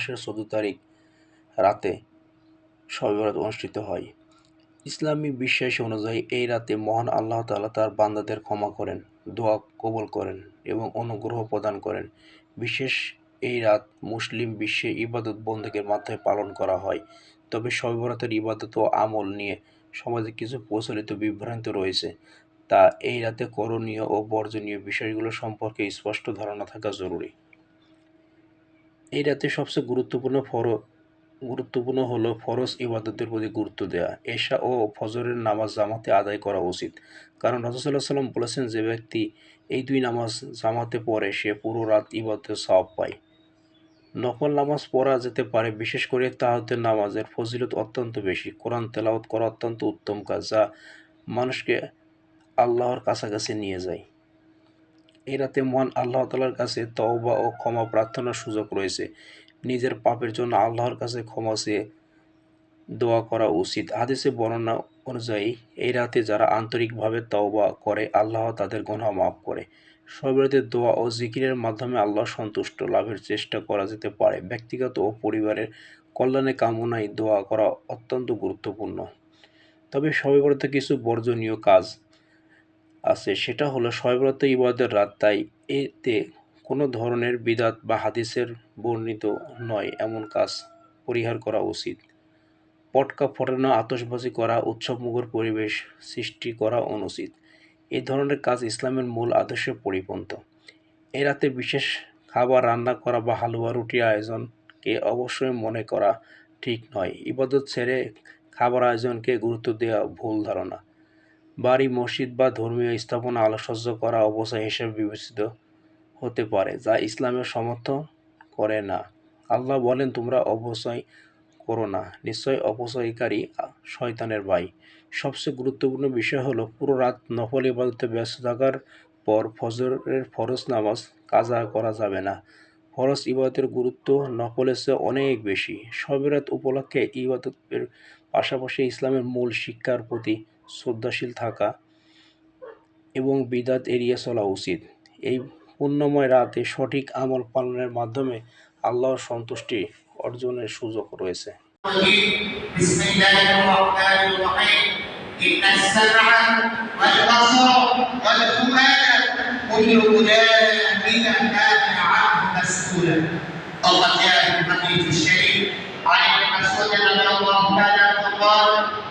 মাসের চোদ্দ তারিখ রাতে শবে বরাত অনুষ্ঠিত হয়। ইসলামী বিশ্বাস অনুযায়ী এই রাতে মহান আল্লাহ তাআলা তার বান্দাদের ক্ষমা করেন, দোয়া কবল করেন এবং অনুগ্রহ প্রদান করেন। বিশেষ এই রাত মুসলিম বিশ্বে ইবাদত বন্দেগের মাধ্যমে পালন করা হয়। তবে শবে বরাতের ইবাদত ও আমল নিয়ে সমাজে কিছু প্রচলিত বিভ্রান্তি রয়েছে। তা এই রাতে করণীয় ও বর্জনীয় বিষয়গুলো সম্পর্কে স্পষ্ট ধারণা থাকা জরুরি। এই রাতে সবচেয়ে গুরুত্বপূর্ণ ফর, গুরুত্বপূর্ণ হলো ফরজ ইবাদতের প্রতি গুরুত্ব দেওয়া এশা ও ফজরের নামাজ জামাতে আদায় করা উচিত। কারণ রাসূলুল্লাহ সাল্লাম বলেছেন, যে ব্যক্তি এই দুই নামাজ জামাতে পড়ে, সে পুরো রাত ইবাদতের সওয়াব পায়। নকল নামাজ পড়া যেতে পারে, বিশেষ করে তাহাজ্জুদের নামাজের ফজিলত অত্যন্ত বেশি। কোরআন তেলাওয়াত করা অত্যন্ত উত্তম কাজ, যা মানুষকে আল্লাহর কাছাকাছি নিয়ে যায়। এই রাতে মহান আল্লাহ তালার কাছে তওবা ও ক্ষমা প্রার্থনার সুযোগ রয়েছে। নিজের পাপের জন্য আল্লাহর কাছে ক্ষমা চেয়ে দোয়া করা উচিত। হাদিসে বর্ণনা অনুযায়ী, এই রাতে যারা আন্তরিকভাবে তওবা করে, আল্লাহ তাদের গুনাহ মাফ করে। সব রাতে দোয়া ও জিকিরের মাধ্যমে আল্লাহ সন্তুষ্ট লাভের চেষ্টা করা যেতে পারে। ব্যক্তিগত ও পরিবারের কল্যাণে কামনায় দোয়া করা অত্যন্ত গুরুত্বপূর্ণ। তবে বরাতে কিছু বর্জনীয় কাজ আছে, সেটা হলো শবে বরাতে ইবাদতের রাত। তাই এতে কোনো ধরনের বিদাত বা হাদিসের বর্ণিত নয়, এমন কাজ পরিহার করা উচিত। পটকা ফোটানো আতসবাজি করা, উৎসবমুখর পরিবেশ সৃষ্টি করা অনুচিত। এই ধরনের কাজ ইসলামের মূল আদর্শে পরিপন্থী। এ রাতে বিশেষ খাবার রান্না করা বা হালুয়া রুটির আয়োজনকে অবশ্যই মনে করা ঠিক নয়। ইবাদত ছেড়ে খাবার আয়োজনকে গুরুত্ব দেওয়া ভুল ধারণা। বাড়ি, মসজিদ বা ধর্মীয় স্থাপনা আলোকসজ্জ করা অবস্থায় হিসেবে বিবেচিত হতে পারে, যা ইসলামের সমর্থন করে না। আল্লাহ বলেন, তোমরা অবশ্যই করো না। নিশ্চয় অপচয়কারী শয়তানের ভাই। সবচেয়ে গুরুত্বপূর্ণ বিষয় হলো, পুরো রাত নফল ইবাদতে ব্যস্ত থাকার পর ফজরের ফরজ নামাজ কাজা করা যাবে না। ফরজ ইবাদতের গুরুত্ব নফলের চেয়ে অনেক বেশি। শবে রাত উপলক্ষে ইবাদতের পাশাপাশি ইসলামের মূল শিক্ষার প্রতি শ্রদ্ধাশীল থাকা এবং বিদাত এড়িয়ে চলা উচিত এই পুণ্যময় রাতে সঠিক আমল পালনের মাধ্যমে আল্লাহর সন্তুষ্টি অর্জনের সুযোগ রয়েছে بسم الله الرحمن الرحيم إن السمع والبصر والفؤاد كل أولئك كان عنه مسؤولا وقد جاء في الحديث الشريف عن ابن مسعود رضي الله تعالى عنه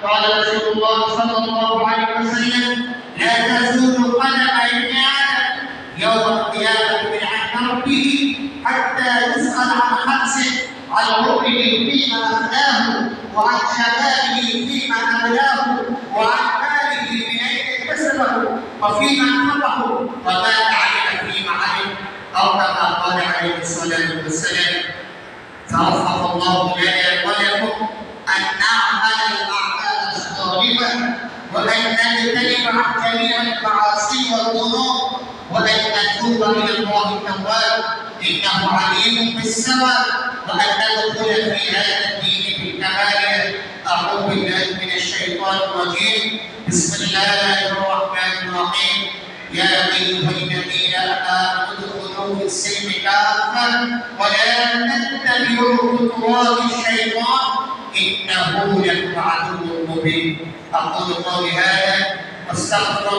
قال رسول الله صلى الله عليه وسلم لا تزول قدم ابن آدم يوم القيامة من عند ربه حتى يسأل عن خمسه عن عمره فيما أفناه وعن شبابه فيما أبلاه وعن ماله من أين اكتسبه وفيما أنفقه وما عمل فيما عمل أو كما قال عليه الصلاة والسلام فوفق الله لنا وأن نجتنب عن جميع المعاصي والذنوب وأن نتوب إلى الله التواب. إنه عليم بالسواب وأن ندخل في هذا الدين بالكمال. أعوذ بالله من الشيطان الرجيم. بسم الله الرحمن الرحيم. يا أيها الذين آمنوا ادخلوا في السلم كافة. ولا تتبعوا خطوات الشيطان. إنه لكم عدو مبين أقول قولي هذا واستغفر